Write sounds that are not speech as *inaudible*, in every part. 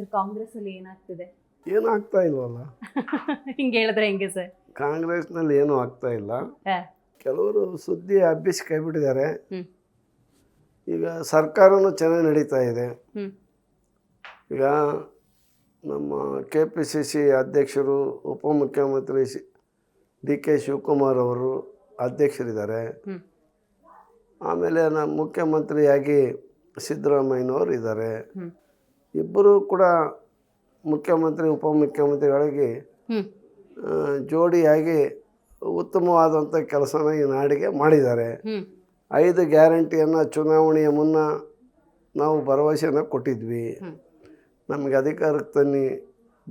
Sir Congress ಅಲ್ಲಿ ಏನಾಗ್ತಿದೆ? ಏನಾಗ್ತಾ ಇಲ್ವಲ್ಲ? *laughs* ಹಿಂಗೆ ಹೇಳಿದ್ರೆ ಹೆಂಗೆ ಸರ್? ಕಾಂಗ್ರೆಸ್ನಲ್ಲಿ ಏನೂ ಆಗ್ತಾ ಇಲ್ಲ. ಕೆಲವರು ಸುದ್ದಿ ಹಬ್ಬಿಸಿ ಕೈ ಬಿಟ್ಟಿದ್ದಾರೆ ಈಗ ಸರ್ಕಾರನೂ ಚೆನ್ನಾಗಿ ನಡೀತಾ ಇದೆ. ಈಗ ನಮ್ಮ ಕೆ ಪಿ ಸಿ ಸಿ ಅಧ್ಯಕ್ಷರು ಉಪಮುಖ್ಯಮಂತ್ರಿ ಡಿ ಕೆ ಶಿವಕುಮಾರ್ ಅವರು ಅಧ್ಯಕ್ಷರಿದ್ದಾರೆ. ಆಮೇಲೆ ನಮ್ಮ ಮುಖ್ಯಮಂತ್ರಿಯಾಗಿ ಸಿದ್ದರಾಮಯ್ಯನವರು ಇದ್ದಾರೆ. ಇಬ್ಬರು ಕೂಡ ಮುಖ್ಯಮಂತ್ರಿ ಉಪಮುಖ್ಯಮಂತ್ರಿಗಳಿಗೆ ಜೋಡಿಯಾಗಿ ಉತ್ತಮವಾದಂಥ ಕೆಲಸನ ಈ ನಾಡಿಗೆ ಮಾಡಿದ್ದಾರೆ. ಐದು ಗ್ಯಾರಂಟಿಯನ್ನು ಚುನಾವಣೆಯ ಮುನ್ನ ನಾವು ಭರವಸೆಯನ್ನು ಕೊಟ್ಟಿದ್ವಿ. ನಮಗೆ ಅಧಿಕಾರಕ್ಕೆ ತನ್ನಿ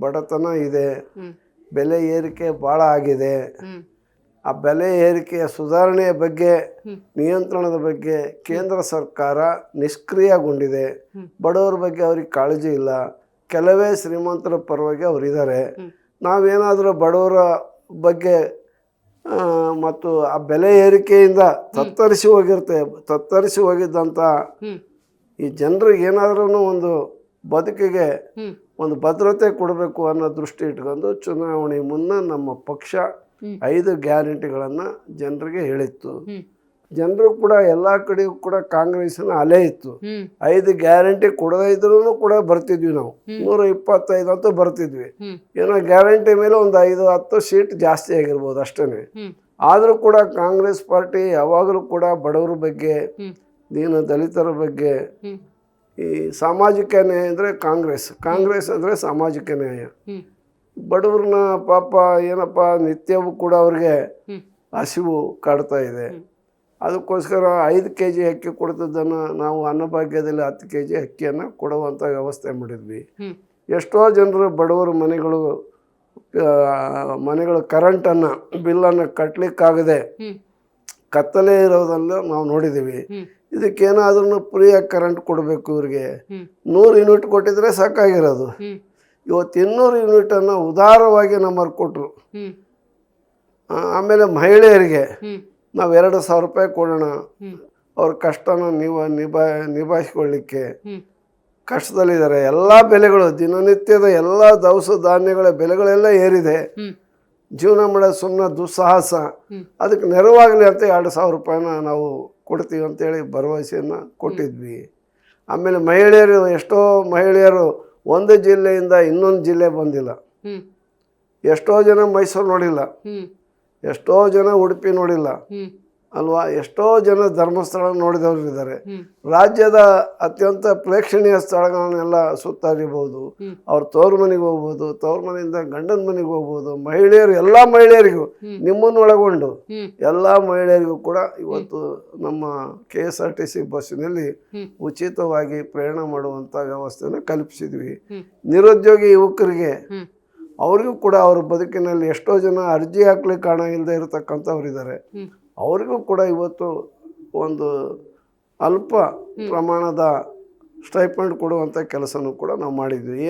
ಬಡತನ ಇದೆ. ಬೆಲೆ ಏರಿಕೆ ಭಾಳ ಆಗಿದೆ. ಆ ಬೆಲೆ ಏರಿಕೆಯ ಸುಧಾರಣೆಯ ಬಗ್ಗೆ ನಿಯಂತ್ರಣದ ಬಗ್ಗೆ ಕೇಂದ್ರ ಸರ್ಕಾರ ನಿಷ್ಕ್ರಿಯಗೊಂಡಿದೆ. ಬಡವರ ಬಗ್ಗೆ ಅವ್ರಿಗೆ ಕಾಳಜಿ ಇಲ್ಲ. ಕೆಲವೇ ಶ್ರೀಮಂತರ ಪರವಾಗಿ ಅವರಿದ್ದಾರೆ. ನಾವೇನಾದರೂ ಬಡವರ ಬಗ್ಗೆ ಮತ್ತು ಆ ಬೆಲೆ ಏರಿಕೆಯಿಂದ ತತ್ತರಿಸಿ ಹೋಗಿರ್ತೆ ತತ್ತರಿಸಿ ಹೋಗಿದ್ದಂಥ ಈ ಜನರಿಗೆ ಏನಾದ್ರೂ ಒಂದು ಬದುಕಿಗೆ ಒಂದು ಭದ್ರತೆ ಕೊಡಬೇಕು ಅನ್ನೋ ದೃಷ್ಟಿ ಇಟ್ಕೊಂಡು ಚುನಾವಣೆ ಮುನ್ನ ನಮ್ಮ ಪಕ್ಷ. ಐದು ಗ್ಯಾರಂಟಿಗಳನ್ನು ಜನರಿಗೆ ಹೇಳಿತ್ತು. ಜನರು ಕೂಡ ಎಲ್ಲ ಕಡೆಯೂ ಕೂಡ ಕಾಂಗ್ರೆಸ್ನ ಅಲೆ ಇತ್ತು. ಐದು ಗ್ಯಾರಂಟಿ ಕೊಡದೇ ಇದ್ರೂ ಕೂಡ ಬರ್ತಿದ್ವಿ ನಾವು. ನೂರ ಇಪ್ಪತ್ತೈದು ಅಂತೂ ಬರ್ತಿದ್ವಿ. ಏನೋ ಗ್ಯಾರಂಟಿ ಮೇಲೆ ಒಂದು ಐದು ಹತ್ತು ಸೀಟ್ ಜಾಸ್ತಿ ಆಗಿರ್ಬೋದು ಅಷ್ಟೇ ಆದರೂ ಕೂಡ ಕಾಂಗ್ರೆಸ್ ಪಾರ್ಟಿ ಯಾವಾಗಲೂ ಕೂಡ ಬಡವರ ಬಗ್ಗೆ ದೀನ ದಲಿತರ ಬಗ್ಗೆ ಈ ಸಾಮಾಜಿಕ ನ್ಯಾಯ ಅಂದರೆ ಕಾಂಗ್ರೆಸ್. ಕಾಂಗ್ರೆಸ್ ಅಂದರೆ ಸಾಮಾಜಿಕ ನ್ಯಾಯ. ಬಡವ್ರನ್ನ ಪಾಪ ಏನಪ್ಪ ನಿತ್ಯವೂ ಕೂಡ ಅವ್ರಿಗೆ ಹಸಿವು ಕಾಡ್ತಾ ಇದೆ. ಅದಕ್ಕೋಸ್ಕರ ಐದು ಕೆ ಜಿ ಅಕ್ಕಿ ಕೊಡ್ತಿದ್ದನ್ನು ನಾವು ಅನ್ನಭಾಗ್ಯದಲ್ಲಿ ಹತ್ತು ಕೆ ಜಿ ಅಕ್ಕಿಯನ್ನು ಕೊಡುವಂಥ ವ್ಯವಸ್ಥೆ ಮಾಡಿದ್ವಿ. ಎಷ್ಟೋ ಜನರು ಬಡವರು ಮನೆಗಳು ಮನೆಗಳು ಕರೆಂಟನ್ನು ಬಿಲ್ಲನ್ನು ಕಟ್ಟಲಿಕ್ಕಾಗದೆ ಕತ್ತಲೆ ಇರೋದನ್ನು ನಾವು ನೋಡಿದ್ದೀವಿ ಇದಕ್ಕೇನಾದ್ರೂ ಫ್ರೀಯಾಗಿ ಕರೆಂಟ್ ಕೊಡಬೇಕು ಇವ್ರಿಗೆ. ನೂರು ಯೂನಿಟ್ ಕೊಟ್ಟಿದ್ರೆ ಸಾಕಾಗಿರೋದು. ಇವತ್ತು ಇನ್ನೂರು ಯೂನಿಟನ್ನು ಉದಾರವಾಗಿ ನಮ್ಮವ್ರು ಕೊಟ್ಟರು ಆಮೇಲೆ ಮಹಿಳೆಯರಿಗೆ ನಾವು ಎರಡು ಸಾವಿರ ರೂಪಾಯಿ ಕೊಡೋಣ. ಅವ್ರ ಕಷ್ಟನ ನೀವು ನಿಭಾ ನಿಭಾಯಿಸ್ಕೊಳ್ಳಿಕ್ಕೆ ಕಷ್ಟದಲ್ಲಿದ್ದಾರೆ. ಎಲ್ಲ ಬೆಲೆಗಳು ದಿನನಿತ್ಯದ ಎಲ್ಲ ದವಸ ಧಾನ್ಯಗಳ ಬೆಲೆಗಳೆಲ್ಲ ಏರಿದೆ. ಜೀವನ ಮಾಡೋದು ಸುಮ್ಮನೆ ದುಸ್ಸಾಹಸ. ಅದಕ್ಕೆ ನೆರವಾಗಲಿ ಅಂತ ಎರಡು ಸಾವಿರ ರೂಪಾಯಿನ ನಾವು ಕೊಡ್ತೀವಿ ಅಂತೇಳಿ ಭರವಸೆಯನ್ನು ಕೊಟ್ಟಿದ್ವಿ. ಆಮೇಲೆ ಮಹಿಳೆಯರು ಎಷ್ಟೋ ಮಹಿಳೆಯರು ಒಂದು ಜಿಲ್ಲೆಯಿಂದ ಇನ್ನೊಂದು ಜಿಲ್ಲೆ ಬಂದಿಲ್ಲ. ಎಷ್ಟೋ ಜನ ಮೈಸೂರು ನೋಡಿಲ್ಲ. ಎಷ್ಟೋ ಜನ ಉಡುಪಿ ನೋಡಿಲ್ಲ. ಅಲ್ವಾ? ಎಷ್ಟೋ ಜನ ಧರ್ಮಸ್ಥಳ ನೋಡಿದವರು ಇದ್ದಾರೆ. ರಾಜ್ಯದ ಅತ್ಯಂತ ಪ್ರೇಕ್ಷಣೀಯ ಸ್ಥಳಗಳನ್ನೆಲ್ಲ ಸುತ್ತಾಡಿಬಹುದು. ಅವ್ರ ತವ್ರ ಮನೆಗೆ ಹೋಗ್ಬೋದು ತವ್ರ ಮನೆಯಿಂದ ಗಂಡನ ಮನೆಗೆ ಹೋಗ್ಬೋದು ಮಹಿಳೆಯರು ಎಲ್ಲ ಮಹಿಳೆಯರಿಗೂ. ನಿಮ್ಮನ್ನು ಒಳಗೊಂಡು ಎಲ್ಲ ಮಹಿಳೆಯರಿಗೂ ಕೂಡ ಇವತ್ತು ನಮ್ಮ K S R T C ಬಸ್ಸಿನಲ್ಲಿ. ಉಚಿತವಾಗಿ ಪ್ರಯಾಣ ಮಾಡುವಂಥ ವ್ಯವಸ್ಥೆಯನ್ನು ಕಲ್ಪಿಸಿದ್ವಿ. ನಿರುದ್ಯೋಗಿ ಯುವಕರಿಗೆ ಅವರಿಗೂ ಕೂಡ ಅವ್ರ ಬದುಕಿನಲ್ಲಿ ಎಷ್ಟೋ ಜನ ಅರ್ಜಿ ಹಾಕ್ಲಿಕ್ಕೆ ಕಾರಣ ಇಲ್ಲದೆ ಇರತಕ್ಕಂಥವ್ರು ಇದ್ದಾರೆ ಹ್ಮ್. ಅವರಿಗೂ ಕೂಡ ಇವತ್ತು ಒಂದು ಅಲ್ಪ ಪ್ರಮಾಣದ ಸ್ಟೈಪಂಡ್ ಕೊಡುವಂಥ ಕೆಲಸನೂ ಕೂಡ ನಾವು ಮಾಡಿದ್ವಿ.